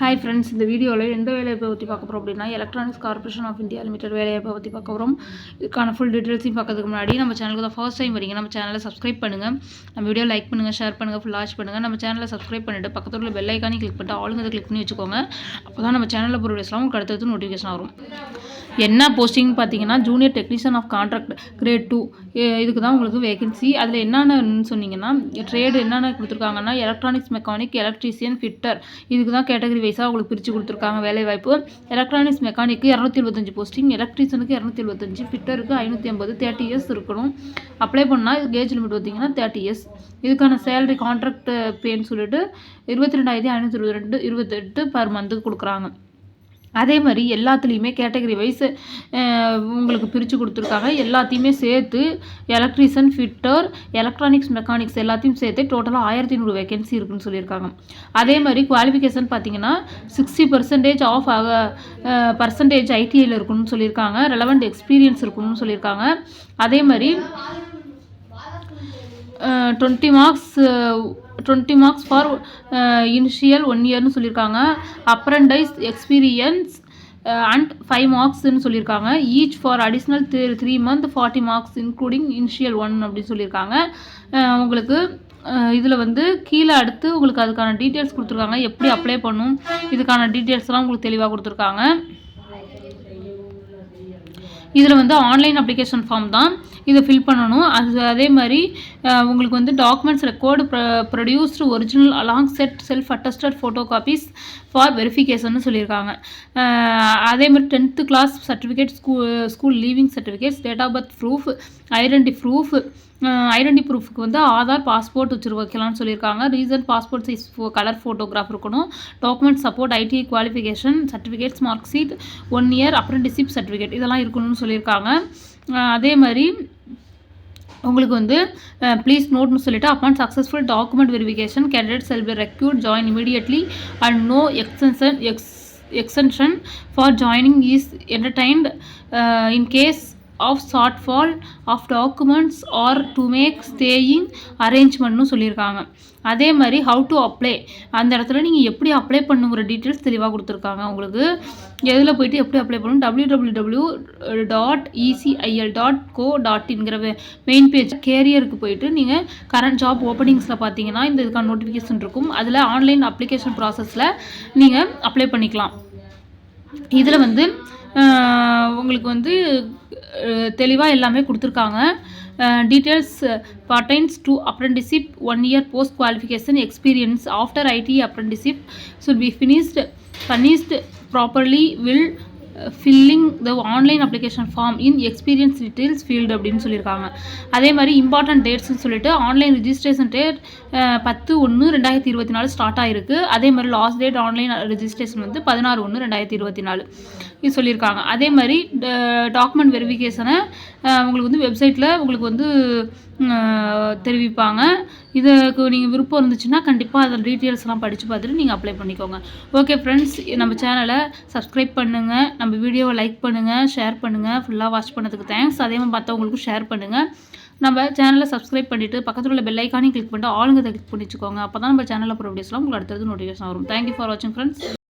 Hi friends இந்த வீடியோவில் எந்த வேலையை பற்றி பார்க்க போகிறோம் அப்படின்னா electronics corporation of India limited வேலையை பற்றி பார்க்க போகிறோம் இதுக்கான ஃபுல் டீட்டெயில்ஸையும் பார்க்கறதுக்கு முன்னாடி நம்ம சேனலுக்கு தான் ஃபர்ஸ்ட் டைம் வரீங்க நம்ம சேனலை சப்ஸ்கிரைப் பண்ணுங்கள் நம்ம வீடியோ லைக் பண்ணுங்கள் ஷேர் பண்ணுங்கள் ஃபுல் வாட்ச் பண்ணுங்கள் நம்ம சேனலை சப்ஸ்கிரைப் பண்ணிவிட்டு பக்கத்தில் உள்ள பெல் ஐக்கானே கிளிக் பண்ணிட்டு ஆளுங்க கிளிக் பண்ணி வச்சுக்கோங்க. அப்போ தான் நம்ம சேனலில் போகிற வீடியோஸ்லாம் உங்களுக்கு அடுத்தது நோட்டிஃபிகேஷன் வரும். என்ன போஸ்டிங் பார்த்தீங்கன்னா junior technician of contract grade two இதுக்கு தான் உங்களுக்கு வேகன்சி அதில் என்னென்னு சொன்னீங்கன்னா ட்ரேடு என்னென்ன கொடுத்துருக்காங்கன்னா எலக்ட்ரானிக்ஸ் மெக்கானிக் எலக்ட்ரீஷியன் ஃபிட்டர் இதுக்கு தான் கேட்டகரி வைஸாக உங்களுக்கு பிரித்து கொடுத்துருக்காங்க வேலைவாய்ப்பு. எலக்ட்ரானிக்ஸ் மெக்கானிக்கு இரநூத்தி இருபத்தஞ்சி போஸ்டிங் எலக்ட்ரீஷியனுக்கு இரநூத்தி எழுபத்தஞ்சு ஃபிட்டருக்கு ஐநூற்றி ஐம்பது தேர்ட்டி இயர்ஸ் இருக்கணும். அப்ளை பண்ணால் இது ஏஜ் லிமிட் பார்த்தீங்கன்னா தேர்ட்டி இயர்ஸ் இதுக்கான சேலரி கான்ட்ராக்ட் பேன்னு சொல்லிட்டு இருபத்தி ரெண்டாயிரத்தி ஐநூற்றி இருபத்தி ரெண்டு இருபத்தெட்டு பர் மந்த்துக்கு கொடுக்குறாங்க. அதே மாதிரி எல்லாத்துலேயுமே கேட்டகரி வைஸ் உங்களுக்கு பிரித்து கொடுத்துருக்காங்க. எல்லாத்தையுமே சேர்த்து எலக்ட்ரிஷியன் ஃபிட்டர் எலக்ட்ரானிக்ஸ் மெக்கானிக்ஸ் எல்லாத்தையும் சேர்த்து டோட்டலாக ஆயிரத்தி நூறு வேகன்சி இருக்குன்னு சொல்லியிருக்காங்க. அதே மாதிரி குவாலிஃபிகேஷன் பார்த்தீங்கன்னா சிக்ஸ்டி பர்சன்டேஜ் ஆஃப் ஆக பர்சன்டேஜ் ஐடிஐயில் இருக்கணும்னு சொல்லியிருக்காங்க. ரெலவெண்ட் எக்ஸ்பீரியன்ஸ் இருக்கணும்னு சொல்லியிருக்காங்க. அதே மாதிரி twenty marks twenty marks for initial one இயர்னு சொல்லியிருக்காங்க. அப்ரண்டைஸ் எக்ஸ்பீரியன்ஸ் அண்ட் ஃபைவ் மார்க்ஸ்னு சொல்லியிருக்காங்க. Each for additional three three month forty marks including initial one அப்படின்னு சொல்லியிருக்காங்க. உங்களுக்கு இதில் வந்து கீழே அடுத்து உங்களுக்கு அதுக்கான டீட்டெயில்ஸ் கொடுத்துருக்காங்க. எப்படி அப்ளை பண்ணும் இதுக்கான டீட்டெயில்ஸ்லாம் உங்களுக்கு தெளிவாக கொடுத்துருக்காங்க. இதில் வந்து ஆன்லைன் அப்ளிகேஷன் ஃபார்ம் தான் இதை ஃபில் பண்ணணும். அது அதே மாதிரி உங்களுக்கு வந்து documents record produced original along set self attested photo copies for verification சொல்லியிருக்காங்க. அதே மாதிரி tenth class certificate school school leaving certificates date of birth proof identity proof identity ப்ரூஃபுக்கு வந்து ஆதார் பாஸ்போர்ட் வச்சு வைக்கலாம்னு சொல்லியிருக்காங்க recent passport size colour photograph இருக்கணும். Document support ID qualification certificates mark sheet one year apprenticeship certificate இதெல்லாம் இருக்கணும்னு சொல்லியிருக்காங்க. அதே மாதிரி உங்களுக்கு வந்து ப்ளீஸ் நோட்னு சொல்லிட்டு upon successful document verification candidate shall be recruit join immediately and no extension ex extension for joining is entertained in case of shortfall of documents are to make staying அரேஞ்ச்மெண்ட்னு சொல்லியிருக்காங்க. அதே மாதிரி ஹவு டு அப்ளை அந்த இடத்துல நீங்கள் எப்படி apply பண்ணுங்கிற details தெளிவாக கொடுத்துருக்காங்க உங்களுக்கு. எதில் போயிட்டு எப்படி அப்ளை பண்ணணும்? W W W dot ECIL dot co dot இன்கிற main page கேரியருக்கு போயிட்டு நீங்கள் கரண்ட் ஜாப் ஓப்பனிங்ஸில் பார்த்தீங்கன்னா இந்த இதுக்கான நோட்டிஃபிகேஷன் இருக்கும். அதில் ஆன்லைன் அப்ளிகேஷன் ப்ராசஸில் நீங்கள் அப்ளை பண்ணிக்கலாம். இதில் வந்து உங்களுக்கு வந்து தெளிவாக எல்லாமே கொடுத்துருக்காங்க. Details pertains to apprenticeship one year post qualification experience after ID apprenticeship should be finished furnished properly will filling the online application form in experience details field அப்படின்னு சொல்லியிருக்காங்க. அதே மாதிரி இம்பார்ட்டன்ட் டேட்ஸ்னு சொல்லிட்டு ஆன்லைன் ரிஜிஸ்ட்ரேஷன் டேட் பத்து ஒன்று ரெண்டாயிரத்தி இருபத்தி நாலு ஸ்டார்ட் ஆகிருக்கு அதே மாதிரி லாஸ்ட் டேட் ஆன்லைன் ரிஜிஸ்ட்ரேஷன் வந்து பதினாறு ஒன்று ரெண்டாயிரத்தி இருபத்தி நாலு இது சொல்லியிருக்காங்க. அதே மாதிரி டாக்குமெண்ட் வெரிஃபிகேஷனை உங்களுக்கு வந்து வெப்சைட்டில் உங்களுக்கு வந்து தெரிவிப்பாங்க. இதுக்கு நீங்கள் விருப்பம் இருந்துச்சுன்னா கண்டிப்பாக அதில் டீட்டெயில்ஸ்லாம் படித்து பார்த்துட்டு நீங்கள் அப்ளை பண்ணிக்கோங்க. ஓகே ஃப்ரெண்ட்ஸ் நம்ம சேனலை சப்ஸ்கிரைப் பண்ணுங்கள் நம்ம வீடியோவை லைக் பண்ணுங்கள் ஷேர் பண்ணுங்கள் ஃபுல்லாக வாட்ச் பண்ணதுக்கு தேங்க்ஸ் அதே மாதிரி மற்றவங்களுக்கும் ஷேர் பண்ணுங்கள் நம்ம சேனலை சப்ஸ்கிரைப் பண்ணிவிட்டு பக்கத்தில் உள்ள பெல் ஐக்கானையும் கிளிக் பண்ணிட்டு ஆளுங்க கிளிக் பண்ணிச்சுக்கோங்க. அப்போ தான் நம்ம சேனலில் போகிற வீடியோஸ்லாம் உங்களுக்கு அடுத்தது நோட்டிஃபிகேஷன் வரும். தேங்க்யூ ஃபார் வாட்சிங் ஃப்ரெண்ட்ஸ்